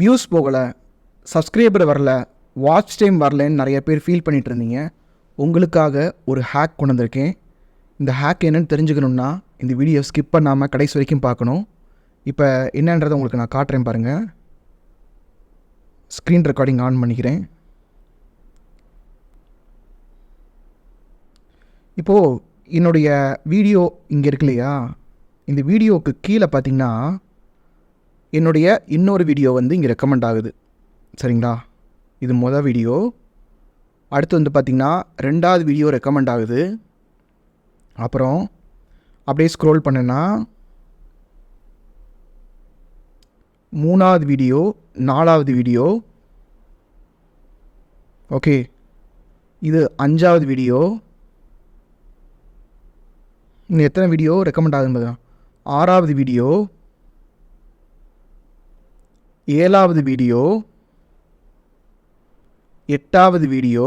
Views போகலை subscriber வரல watch time வரலன்னு நிறைய பேர் ஃபீல் பண்ணிகிட்டு இருந்தீங்க. உங்களுக்காக ஒரு ஹேக் கொண்டு வந்திருக்கேன். இந்த ஹேக் என்னன்னு தெரிஞ்சுக்கணுன்னா இந்த வீடியோ ஸ்கிப் பண்ணாமல் கடைசி வரைக்கும் பார்க்கணும். இப்போ என்னன்றதை உங்களுக்கு நான் காட்டுறேன் பாருங்கள் ஸ்க்ரீன் ரெக்கார்டிங் ஆன் பண்ணிக்கிறேன். இப்போது என்னுடைய வீடியோ இங்கே இருக்கு இல்லையா? இந்த வீடியோவுக்கு கீழே பார்த்தீங்கன்னா என்னுடைய இன்னொரு வீடியோ வந்து இங்கே ரெக்கமெண்ட் ஆகுது. சரிங்களா? இது மொதல் வீடியோ அடுத்து வந்து பார்த்திங்கன்னா ரெண்டாவது வீடியோ ரெக்கமெண்ட் ஆகுது. அப்புறம் அப்படியே ஸ்க்ரோல் பண்ணேன்னா மூணாவது வீடியோ நாலாவது வீடியோ ஓகே இது அஞ்சாவது வீடியோ இன்னும் எத்தனை வீடியோ ரெக்கமெண்ட் ஆகுதுன்னு பார்த்தா ஆறாவது வீடியோ ஏழாவது வீடியோ எட்டாவது வீடியோ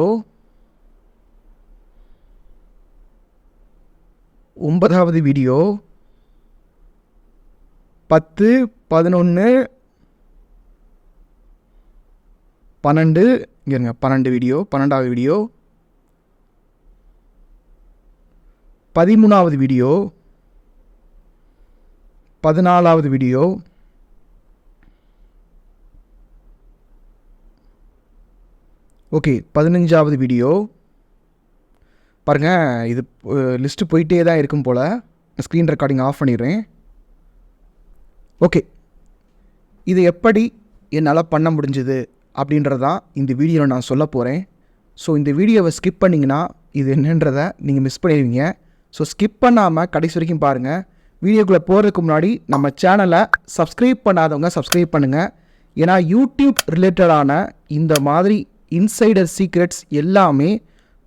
ஒன்பதாவது வீடியோ பத்து பதினொன்று பன்னெண்டு இங்க இருங்க பன்னெண்டு வீடியோ பன்னெண்டாவது வீடியோ பதிமூணாவது வீடியோ பதினாலாவது வீடியோ ஓகே பதினஞ்சாவது வீடியோ பாருங்கள் இது லிஸ்ட்டு போயிட்டே தான் இருக்கும் போல். ஸ்க்ரீன் ரெக்கார்டிங் ஆஃப் பண்ணிடுறேன். ஓகே. இது எப்படி என்னால் பண்ண முடிஞ்சுது அப்படின்றதான் இந்த வீடியோவில் நான் சொல்ல போகிறேன் ஸோ இந்த வீடியோவை ஸ்கிப் பண்ணிங்கன்னா இது என்னன்றதை நீங்கள் மிஸ் பண்ணிடுவீங்க. ஸோ ஸ்கிப் பண்ணாமல் கடைசி வரைக்கும் பாருங்கள் வீடியோக்குள்ளே போகிறதுக்கு முன்னாடி நம்ம சேனலை சப்ஸ்கிரைப் பண்ணாதவங்க சப்ஸ்கிரைப் பண்ணுங்கள் ஏன்னா யூடியூப் ரிலேட்டடான இந்த மாதிரி இன்சைடர் சீக்ரெட்ஸ் எல்லாமே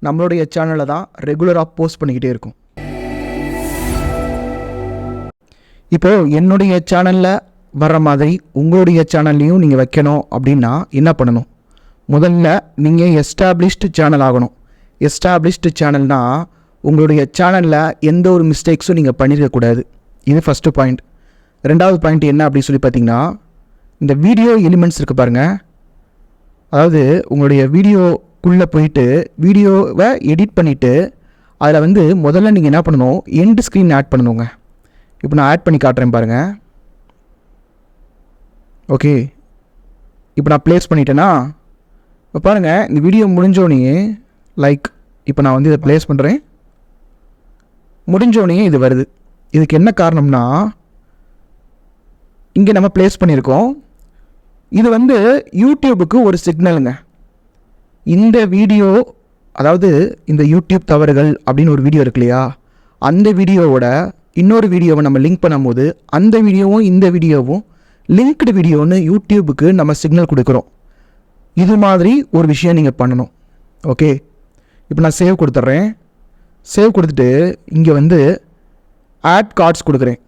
நம்மளுடைய சேனலில் தான் ரெகுலராக போஸ்ட் பண்ணிக்கிட்டே இருக்கும். இப்போது என்னுடைய சேனலில் வர்ற மாதிரி உங்களுடைய சேனல்லையும் நீங்கள் வைக்கணும் அப்படின்னா என்ன பண்ணணும்? முதல்ல நீங்கள் எஸ்டாப்ளிஷ்டு சேனல் ஆகணும். எஸ்டாப்ளிஷ்டு சேனல்னால் உங்களுடைய சேனலில் எந்த ஒரு மிஸ்டேக்ஸும் நீங்கள் பண்ணியிருக்கக்கூடாது இது ஃபஸ்ட்டு பாயிண்ட் ரெண்டாவது பாயிண்ட் என்ன அப்படின்னு சொல்லி பார்த்தீங்கன்னா இந்த வீடியோ எலிமெண்ட்ஸ் இருக்குது பாருங்கள் அதாவது உங்களுடைய வீடியோக்குள்ளே போயிட்டு வீடியோவை எடிட் பண்ணிவிட்டு அதில் வந்து முதல்ல நீங்கள் என்ன பண்ணணும் எண்டு ஸ்க்ரீன் ஆட் பண்ணணுங்க. இப்போ நான் ஆட் பண்ணி காட்டுறேன் பாருங்கள் ஓகே இப்போ நான் ப்ளேஸ் பண்ணிட்டேன்னா இப்போ பாருங்கள் இந்த வீடியோ முடிஞ்சோடனே லைக் இப்போ நான் வந்து இதை ப்ளேஸ் பண்ணுறேன் முடிஞ்சோடனே இது வருது. இதுக்கு என்ன காரணம்னா இங்கே நம்ம ப்ளேஸ் பண்ணியிருக்கோம். இது வந்து யூடியூபுக்கு ஒரு சிக்னலுங்க. இந்த வீடியோ அதாவது இந்த யூடியூப் தவறுகள் அப்படின்னு ஒரு வீடியோ இருக்கு இல்லையா அந்த வீடியோவோட இன்னொரு வீடியோவை நம்ம லிங்க் பண்ணும்போது அந்த வீடியோவும் இந்த வீடியோவும் லிங்க்டு வீடியோன்னு யூடியூபுக்கு நம்ம சிக்னல் கொடுக்குறோம். இது மாதிரி ஒரு விஷயம் நீங்கள் பண்ணணும். ஓகே? இப்போ நான் சேவ் கொடுத்துட்றேன். சேவ் கொடுத்துட்டு இங்கே வந்து ஆட் கார்ட்ஸ் கொடுக்குறேன்.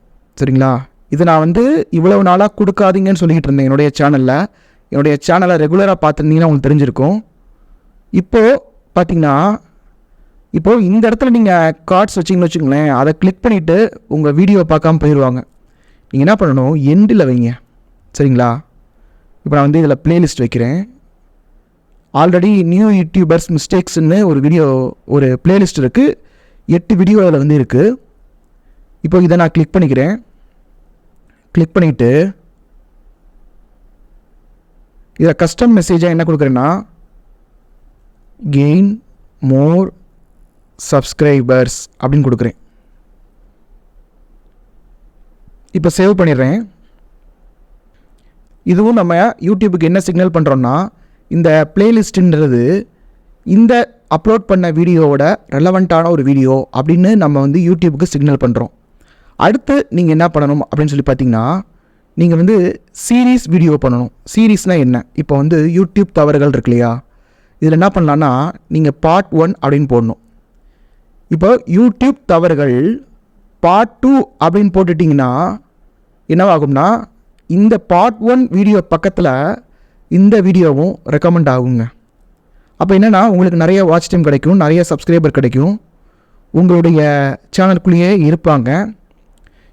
சரிங்களா? இது நான் வந்து இவ்வளவு நாளாக கொடுக்காதீங்கன்னு சொல்லிக்கிட்டு இருந்தேன் என்னுடைய சேனலில் என்னுடைய சேனலை ரெகுலராக பார்த்துருந்தீங்கன்னா உங்களுக்கு தெரிஞ்சிருக்கும். இப்போது பார்த்தீங்கன்னா இப்போது இந்த இடத்துல நீங்கள் கார்ட்ஸ் வச்சிங்கன்னு வச்சுங்களேன் அதை கிளிக் பண்ணிவிட்டு உங்கள் வீடியோ பார்க்காம போயிடுவாங்க நீங்கள் என்ன பண்ணணும்? எண்டில் வைங்க. சரிங்களா? இப்போ நான் வந்து இதில் ப்ளேலிஸ்ட் வைக்கிறேன். ஆல்ரெடி நியூ யூடியூபர்ஸ் மிஸ்டேக்ஸ்னு ஒரு வீடியோ ஒரு பிளேலிஸ்ட் இருக்குது எட்டு வீடியோ அதில் வந்து இருக்குது இப்போ இதை நான் கிளிக் பண்ணிக்கிறேன். கிளிக் பண்ணிவிட்டு இதை கஸ்டம் மெசேஜாக என்ன கொடுக்குறேன்னா கெயின் மோர் சப்ஸ்கிரைபர்ஸ் அப்படின்னு கொடுக்குறேன். இப்போ சேவ் பண்ணிடுறேன். இதுவும் நம்ம யூடியூபுக்கு என்ன சிக்னல் பண்ணுறோன்னா இந்த பிளேலிஸ்ட்டுன்றது இந்த அப்லோட் பண்ண வீடியோவோட ரெலவெண்ட்டான ஒரு வீடியோ அப்படின்னு நம்ம வந்து யூடியூபுக்கு சிக்னல் பண்ணுறோம் அடுத்து நீங்கள் என்ன பண்ணணும் அப்படின்னு சொல்லி பார்த்தீங்கன்னா நீங்கள் வந்து சீரீஸ் வீடியோ பண்ணணும். சீரீஸ்னால் என்ன? இப்போ வந்து யூடியூப் தவறுகள் இருக்கு இல்லையா? இதில் என்ன பண்ணலான்னா நீங்கள் பார்ட் ஒன் அப்படின்னு போடணும். இப்போ யூடியூப் தவறுகள் பார்ட் டூ அப்படின்னு போட்டுட்டிங்கன்னா என்னவாகும்னா இந்த பார்ட் ஒன் வீடியோ பக்கத்தில் இந்த வீடியோவும் ரெக்கமெண்ட் ஆகுங்க. அப்போ என்னென்னா உங்களுக்கு நிறைய வாட்ச் டைம் கிடைக்கும் நிறைய சப்ஸ்கிரைபர் கிடைக்கும். உங்களுடைய சேனலுக்குள்ளேயே இருப்பாங்க.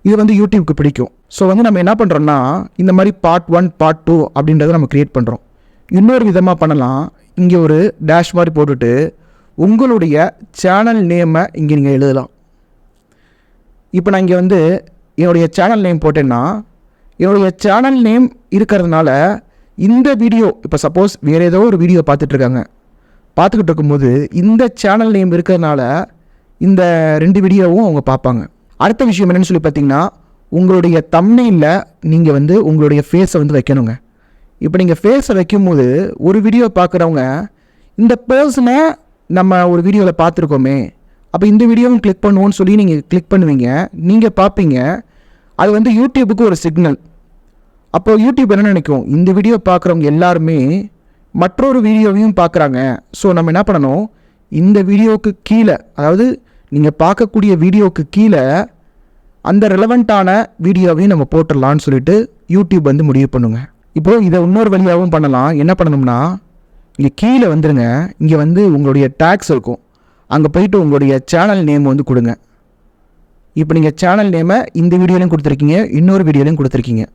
இது வந்து யூடியூப்க்கு பிடிக்கும். ஸோ வந்து நம்ம என்ன பண்ணுறோம்னா இந்த மாதிரி பார்ட் ஒன் பார்ட் டூ அப்படின்றத நம்ம க்ரியேட் பண்ணுறோம் இன்னொரு விதமாக பண்ணலாம். இங்கே ஒரு டேஷ் மாதிரி போட்டுட்டு உங்களுடைய சேனல் நேமை இங்கே நீங்கள் எழுதலாம். இப்போ நான் இங்கே வந்து என்னுடைய சேனல் நேம் போட்டேன்னா என்னுடைய சேனல் நேம் இருக்கிறதுனால இந்த வீடியோ இப்போ சப்போஸ் வேறு ஏதோ ஒரு வீடியோ பார்த்துட்ருக்காங்க. பார்த்துக்கிட்டு இருக்கும்போது இந்த சேனல் நேம் இருக்கிறதுனால இந்த ரெண்டு வீடியோவும் அவங்க பார்ப்பாங்க. அடுத்த விஷயம் என்னென்னு சொல்லி பார்த்தீங்கன்னா உங்களுடைய தம்னையில் நீங்கள் வந்து உங்களுடைய ஃபேஸை வந்து வைக்கணுங்க. இப்போ நீங்கள் ஃபேஸை வைக்கும்போது ஒரு வீடியோ பார்க்குறவங்க இந்த பர்சனை நம்ம ஒரு வீடியோவில் பார்த்துருக்கோமே அப்போ இந்த வீடியோவும் கிளிக் பண்ணுவோன்னு சொல்லி நீங்கள் கிளிக் பண்ணுவீங்க. நீங்கள் பார்ப்பீங்க அது வந்து யூடியூபுக்கு ஒரு சிக்னல் அப்போ யூடியூப் என்ன நினைக்கும்? இந்த வீடியோ பார்க்குறவங்க எல்லாருமே மற்றொரு வீடியோவையும் பார்க்குறாங்க. ஸோ நம்ம என்ன பண்ணணும்? இந்த வீடியோவுக்கு கீழே அதாவது நீங்கள் பார்க்கக்கூடிய வீடியோவுக்கு கீழே அந்த ரெலவெண்ட்டான வீடியோவையும் நம்ம போட்டுடலான்னு சொல்லிட்டு யூடியூப் வந்து முடிவு பண்ணுங்கள் இப்போது இதை இன்னொரு வழியாகவும் பண்ணலாம். என்ன பண்ணணும்னா இங்கே கீழே வந்துடுங்க இங்கே வந்து உங்களுடைய டேக்ஸ் இருக்கும். அங்கே போயிட்டு உங்களுடைய சேனல் நேம் வந்து கொடுங்க. இப்போ நீங்கள் சேனல் நேமை இந்த வீடியோலையும் கொடுத்துருக்கீங்க இன்னொரு வீடியோலையும் கொடுத்துருக்கீங்க.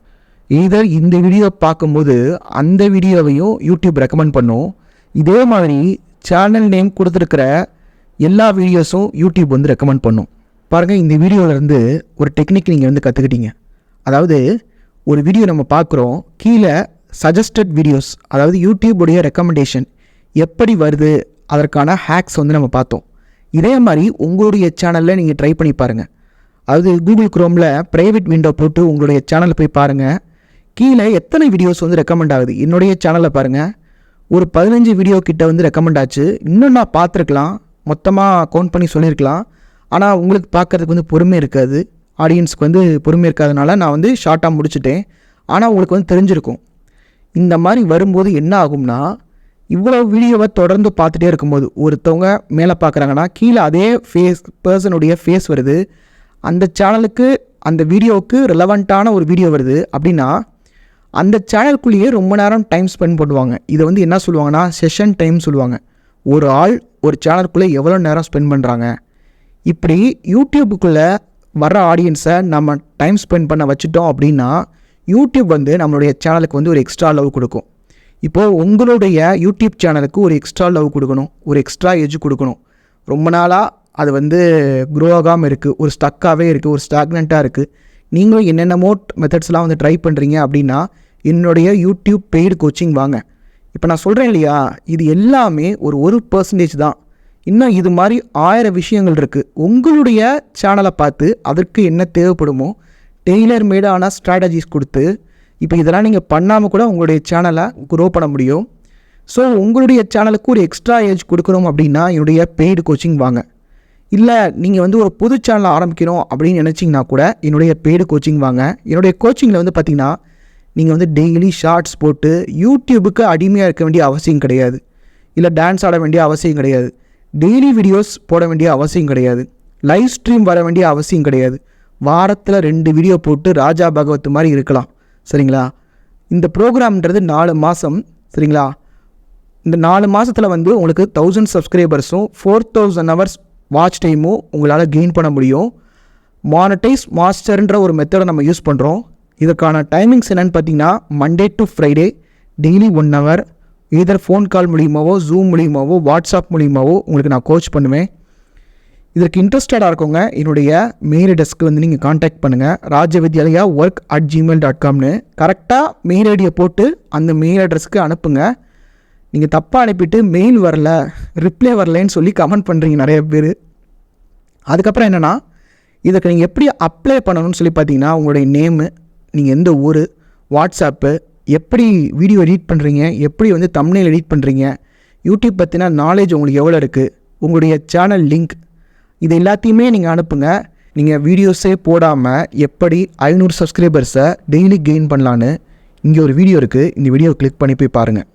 இதை இந்த வீடியோ பார்க்கும்போது அந்த வீடியோவையும் யூடியூப் ரெக்கமெண்ட் பண்ணும். இதே மாதிரி சேனல் நேம் கொடுத்துருக்கிற எல்லா வீடியோஸும் யூடியூப் வந்து ரெக்கமெண்ட் பண்ணும். பாருங்கள் இந்த வீடியோவிலேருந்து ஒரு டெக்னிக் நீங்கள் வந்து கற்றுக்கிட்டீங்க அதாவது ஒரு வீடியோ நம்ம பார்க்குறோம் கீழே சஜஸ்டட் வீடியோஸ் அதாவது யூடியூபுடைய ரெக்கமெண்டேஷன் எப்படி வருது அதற்கான ஹேக்ஸ் வந்து நம்ம பார்த்தோம். இதே மாதிரி உங்களுடைய சேனலில் நீங்கள் ட்ரை பண்ணி பாருங்கள் அதாவது கூகுள் குரோமில் ப்ரைவேட் விண்டோ போட்டு உங்களுடைய சேனலில் போய் பாருங்கள் கீழே எத்தனை வீடியோஸ் வந்து ரெக்கமெண்ட் ஆகுது? என்னுடைய சேனலில் பாருங்கள் ஒரு பதினஞ்சு வீடியோ கிட்ட வந்து ரெக்கமெண்ட் ஆச்சு. இன்னும் நான் பார்த்துருக்கலாம். மொத்தமாக கவுண்ட் பண்ணி சொல்லியிருக்கலாம். ஆனால் உங்களுக்கு பார்க்குறதுக்கு வந்து பொறுமை இருக்காது. ஆடியன்ஸ்க்கு வந்து பொறுமை இருக்காதனால நான் வந்து ஷார்ட்டாக முடிச்சுட்டேன். ஆனால் உங்களுக்கு வந்து தெரிஞ்சிருக்கும். இந்த மாதிரி வரும்போது என்ன ஆகும்னா இவ்வளோ வீடியோவை தொடர்ந்து பார்த்துட்டே இருக்கும்போது ஒருத்தவங்க மேலே பார்க்குறாங்கன்னா கீழே அதே ஃபேஸ் பர்சனுடைய ஃபேஸ் வருது. அந்த சேனலுக்கு அந்த வீடியோவுக்கு ரிலவெண்ட்டான ஒரு வீடியோ வருது. அப்படின்னா அந்த சேனலுக்குள்ளேயே ரொம்ப நேரம் டைம் ஸ்பெண்ட் பண்ணுவாங்க. இதை வந்து என்ன சொல்லுவாங்கன்னா செஷன் டைம் சொல்லுவாங்க. ஒரு ஆள் ஒரு சேனலுக்குள்ளே எவ்வளோ நேரம் ஸ்பெண்ட் பண்ணுறாங்க இப்படி யூடியூபுக்குள்ளே வர ஆடியன்ஸை நம்ம டைம் ஸ்பெண்ட் பண்ண வச்சுட்டோம் அப்படின்னா யூடியூப் வந்து நம்மளுடைய சேனலுக்கு வந்து ஒரு எக்ஸ்ட்ரா லவ் கொடுக்கும். இப்போது உங்களுடைய யூடியூப் சேனலுக்கு ஒரு எக்ஸ்ட்ரா லவ் கொடுக்கணும் ஒரு எக்ஸ்ட்ரா எஜ் கொடுக்கணும். ரொம்ப நாளாக அது வந்து க்ரோ ஆகாமல் இருக்குது ஒரு ஸ்டக்காகவே இருக்குது ஒரு ஸ்டாக்னண்ட்டாக இருக்குது நீங்களும் என்னென்னமோ மெத்தட்ஸ்லாம் வந்து ட்ரை பண்ணுறீங்க அப்படின்னா என்னுடைய யூடியூப் பெய்டு கோச்சிங் வாங்க. இப்போ நான் சொல்கிறேன் இல்லையா இது எல்லாமே ஒரு ஒரு பர்சன்டேஜ் தான். இன்னும் இது மாதிரி ஆயிரம் விஷயங்கள் இருக்குது உங்களுடைய சேனலை பார்த்து அதற்கு என்ன தேவைப்படுமோ டெய்லர் மேடான ஸ்ட்ராட்டஜிஸ் கொடுத்து இப்போ இதெல்லாம் நீங்கள் பண்ணாமல் கூட உங்களுடைய சேனலை க்ரோ பண்ண முடியும். ஸோ உங்களுடைய சேனலுக்கு ஒரு எக்ஸ்ட்ரா ஏஜ் கொடுக்கணும் அப்படின்னா என்னுடைய பெய்டு கோச்சிங் வாங்க. இல்லை நீங்கள் வந்து ஒரு புது சேனல் ஆரம்பிக்கணும் அப்படின்னு நினச்சிங்கன்னா கூட என்னுடைய பெய்டு கோச்சிங் வாங்க. என்னுடைய கோச்சிங்கில் வந்து பார்த்திங்கன்னா நீங்கள் வந்து டெய்லி ஷார்ட்ஸ் போட்டு யூடியூபுக்கு அடிமையாக இருக்க வேண்டிய அவசியம் கிடையாது. இல்லை டான்ஸ் ஆட வேண்டிய அவசியம் கிடையாது. டெய்லி வீடியோஸ் போட வேண்டிய அவசியம் கிடையாது. லைவ் ஸ்ட்ரீம் வர வேண்டிய அவசியம் கிடையாது. வாரத்தில் ரெண்டு வீடியோ போட்டு ராஜா பகவத் மாதிரி இருக்கலாம். சரிங்களா? இந்த ப்ரோக்ராம்ன்றது நாலு மாதம் சரிங்களா? இந்த நாலு மாதத்தில் வந்து உங்களுக்கு தௌசண்ட் சப்ஸ்கிரைபர்ஸும் ஃபோர் தௌசண்ட் ஹவர்ஸ் வாட்ச் டைமும் உங்களால் கெயின் பண்ண முடியும். மானடைஸ் மாஸ்டர்ன்ற ஒரு மெத்தடை நம்ம யூஸ் பண்ணுறோம் இதற்கான டைமிங்ஸ் என்னென்னு பார்த்தீங்கன்னா Monday to Friday daily one hour இதர் ஃபோன் கால் மூலியமாகவோ ஜூம் மூலியமாகவோ வாட்ஸ்அப் மூலியமாவோ உங்களுக்கு நான் கோச் பண்ணுவேன். இதற்கு இன்ட்ரெஸ்டடாக இருக்கவங்க என்னுடைய மெயில் அட்ரஸ்க்கு வந்து நீங்கள் காண்டாக்ட் பண்ணுங்கள் Raja Vidyalaya work at Gmail dot காம்னு கரெக்டாக மெயில் ஐடியை போட்டு அந்த மெயில் அட்ரஸ்க்கு அனுப்புங்க. நீங்கள் தப்பாக அனுப்பிட்டு மெயில் வரல ரிப்ளை வரலன்னு சொல்லி கமெண்ட் பண்ணுறீங்க நிறைய பேர். அதுக்கப்புறம் என்னென்னா இதுக்கு நீங்கள் எப்படி அப்ளை பண்ணணும்னு சொல்லி பார்த்தீங்கன்னா உங்களுடைய நேமு நீங்கள் எந்த ஊர் வாட்ஸ்அப்பு எப்படி வீடியோ எடிட் பண்ணுறீங்க எப்படி வந்து தமிழில் எடிட் பண்ணுறீங்க யூடியூப் பற்றின நாலேஜ் உங்களுக்கு எவ்வளோ இருக்குது உங்களுடைய சேனல் லிங்க் இது எல்லாத்தையுமே நீங்கள் அனுப்புங்க. நீங்கள் வீடியோஸே போடாமல் எப்படி ஐநூறு சப்ஸ்கிரைபர்ஸை டெய்லி கெயின் பண்ணலான்னு இங்கே ஒரு வீடியோ இருக்குது இந்த வீடியோ கிளிக் பண்ணி போய் பாருங்கள்